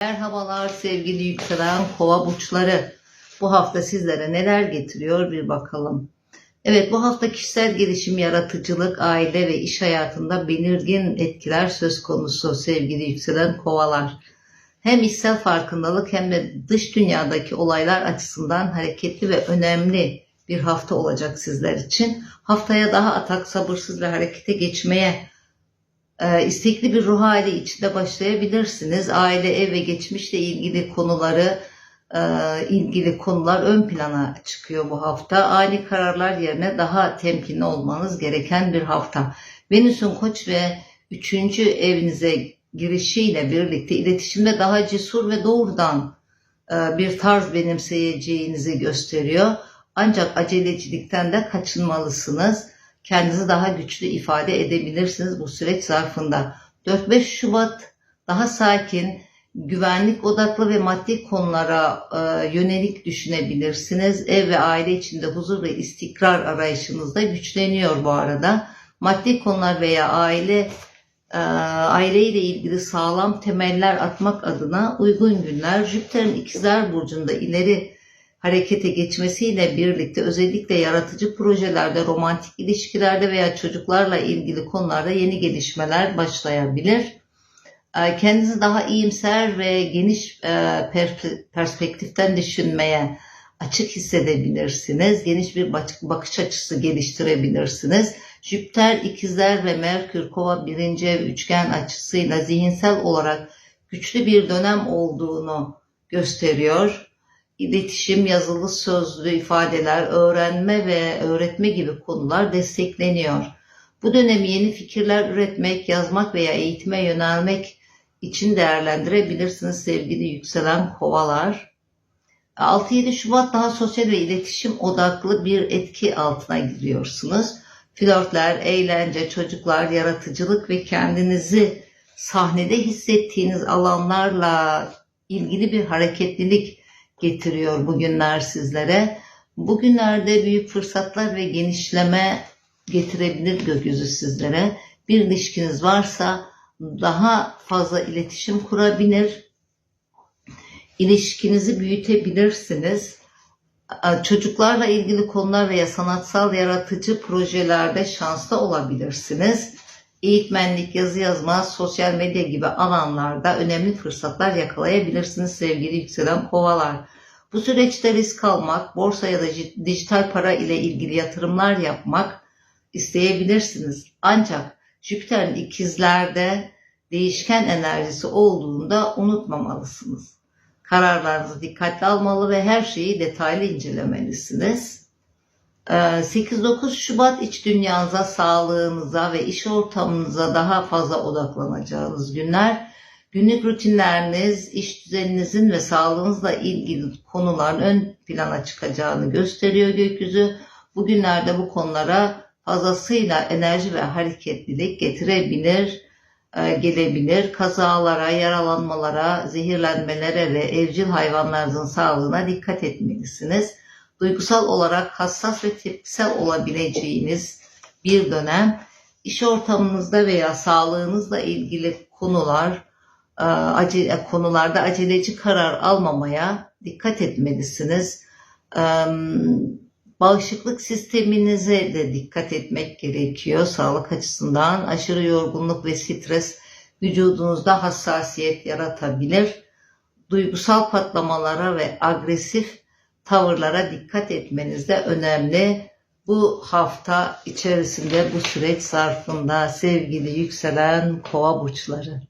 Merhabalar sevgili yükselen kova burçları. Bu hafta sizlere neler getiriyor bir bakalım. Evet bu hafta kişisel gelişim, yaratıcılık, aile ve iş hayatında belirgin etkiler söz konusu sevgili yükselen kovalar. Hem içsel farkındalık hem de dış dünyadaki olaylar açısından hareketli ve önemli bir hafta olacak sizler için. Haftaya daha atak, sabırsız ve harekete geçmeye e, istekli bir ruh hali içinde başlayabilirsiniz. Aile, ev ve geçmişle ilgili konuları e, ilgili konular ön plana çıkıyor bu hafta. Ani kararlar yerine daha temkinli olmanız gereken bir hafta. Venüs'ün koç ve 3. evinize girişiyle birlikte iletişimde daha cesur ve doğrudan e, bir tarz benimseyeceğinizi gösteriyor. Ancak acelecilikten de kaçınmalısınız kendinizi daha güçlü ifade edebilirsiniz bu süreç zarfında. 4-5 Şubat daha sakin, güvenlik odaklı ve maddi konulara e, yönelik düşünebilirsiniz. Ev ve aile içinde huzur ve istikrar arayışınızda güçleniyor bu arada. Maddi konular veya aile e, aileyle ilgili sağlam temeller atmak adına uygun günler. Jüpiter'in ikizler burcunda ileri harekete geçmesiyle birlikte özellikle yaratıcı projelerde, romantik ilişkilerde veya çocuklarla ilgili konularda yeni gelişmeler başlayabilir. Ee, kendinizi daha iyimser ve geniş e, perspektiften düşünmeye açık hissedebilirsiniz. Geniş bir bakış açısı geliştirebilirsiniz. Jüpiter, ikizler ve Merkür, kova birinci ev üçgen açısıyla zihinsel olarak güçlü bir dönem olduğunu gösteriyor iletişim, yazılı sözlü ifadeler, öğrenme ve öğretme gibi konular destekleniyor. Bu dönemi yeni fikirler üretmek, yazmak veya eğitime yönelmek için değerlendirebilirsiniz sevgili yükselen kovalar. 6-7 Şubat daha sosyal ve iletişim odaklı bir etki altına giriyorsunuz. Flörtler, eğlence, çocuklar, yaratıcılık ve kendinizi sahnede hissettiğiniz alanlarla ilgili bir hareketlilik getiriyor bugünler sizlere. Bugünlerde büyük fırsatlar ve genişleme getirebilir gökyüzü sizlere. Bir ilişkiniz varsa daha fazla iletişim kurabilir. İlişkinizi büyütebilirsiniz. Çocuklarla ilgili konular veya sanatsal yaratıcı projelerde şanslı olabilirsiniz. Eğitmenlik, yazı yazma, sosyal medya gibi alanlarda önemli fırsatlar yakalayabilirsiniz sevgili yükselen kovalar. Bu süreçte risk almak, borsa ya da dijital para ile ilgili yatırımlar yapmak isteyebilirsiniz. Ancak Jüpiter'in ikizlerde değişken enerjisi olduğunda unutmamalısınız. Kararlarınızı dikkatli almalı ve her şeyi detaylı incelemelisiniz. 8-9 ee, Şubat iç dünyanıza, sağlığınıza ve iş ortamınıza daha fazla odaklanacağınız günler. Günlük rutinleriniz, iş düzeninizin ve sağlığınızla ilgili konuların ön plana çıkacağını gösteriyor gökyüzü. Bugünlerde bu konulara fazlasıyla enerji ve hareketlilik getirebilir, e, gelebilir. Kazalara, yaralanmalara, zehirlenmelere ve evcil hayvanlarınızın sağlığına dikkat etmelisiniz duygusal olarak hassas ve tepkisel olabileceğiniz bir dönem. İş ortamınızda veya sağlığınızla ilgili konular, e, acele, konularda aceleci karar almamaya dikkat etmelisiniz. E, bağışıklık sisteminize de dikkat etmek gerekiyor sağlık açısından. Aşırı yorgunluk ve stres vücudunuzda hassasiyet yaratabilir. Duygusal patlamalara ve agresif tavırlara dikkat etmeniz de önemli. Bu hafta içerisinde bu süreç zarfında sevgili yükselen kova burçları.